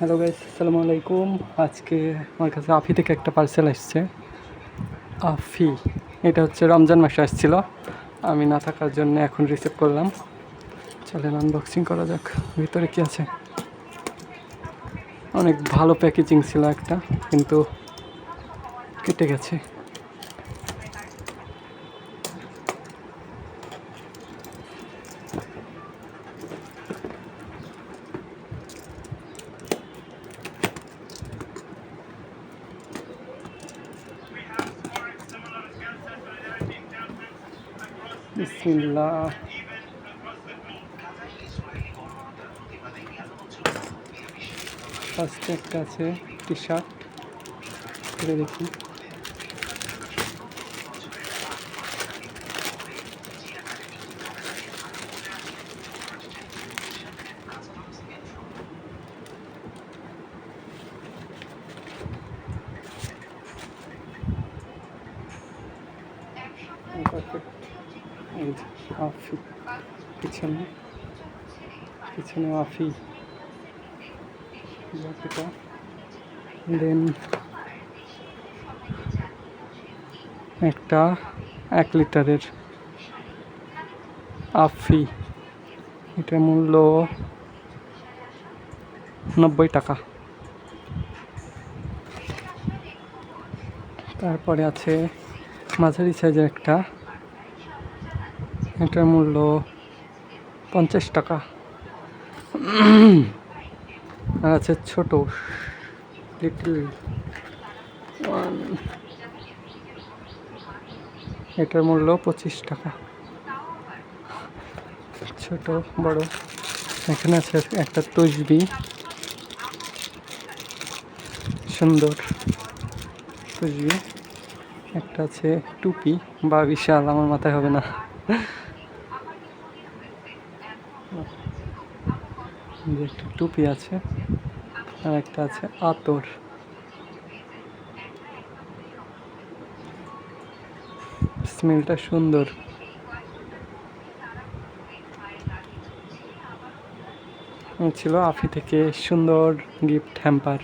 Hello guys আসসালামু আলাইকুম আজকে আমার কাছে আফি থেকে একটা পার্সেল আসছে। আফি এটা হচ্ছে রমজান মাসে আসছিল। আমি না থাকার জন্য এখন রিসিভ করলাম। চলেন আনবক্সিং করা যাক। ভিতরে কি আছে? অনেক ভালো প্যাকেজিং ছিল একটা, কিন্তু কেটে গেছে। বিসমিল্লাহ। ফার্স্টে একটা আছে টি শার্ট খুলে দেখি। পারফেক্ট এই যে আফি পিছনে পিছনে আফি জ্যাকেটটা দেন একটা এক লিটারের আফি। এটার মূল্য নব্বই টাকা। তারপরে আছে মাঝারি সাইজের একটা এটার মূল্য পঞ্চাশ টাকা। আর আছে ছোটো লিটল ওয়ান এটার মূল্য পঁচিশ টাকা। ছোট, বড়। এখানে আছে একটা তসবি। সুন্দর তসবি। একটা আছে টুপি। বা বিশাল, আমার মাথায় হবে না। একটা টুপি আছে, আর একটা আছে আতর। স্মেলটা সুন্দর। ছিল আফি থেকে সুন্দর গিফট হ্যাম্পার।